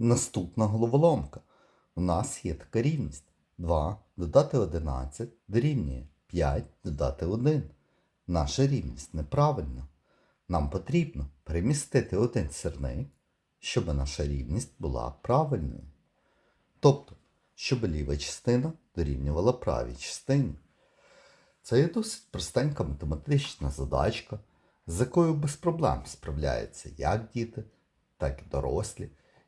Наступна головоломка. У нас є така рівність. 2 додати 11 дорівнює 5 додати 1. Наша рівність неправильна. Нам потрібно перемістити один сірник, щоб наша рівність була правильною. Тобто, щоб ліва частина дорівнювала правій частині. Це є досить простенька математична задачка, з якою без проблем справляються як діти, так і дорослі.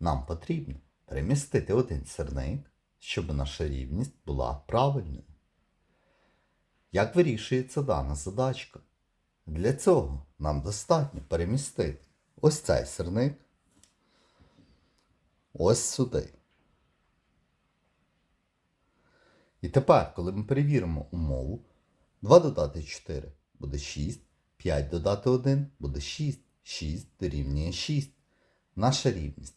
Нам потрібно перемістити один сірник, щоб наша рівність була правильною. Як вирішується дана задачка? Для цього нам достатньо перемістити ось цей сірник ось сюди. І тепер, коли ми перевіримо умову, 2 додати 4 буде 6, 5 додати 1 буде 6, 6 дорівнює 6. Наша рівність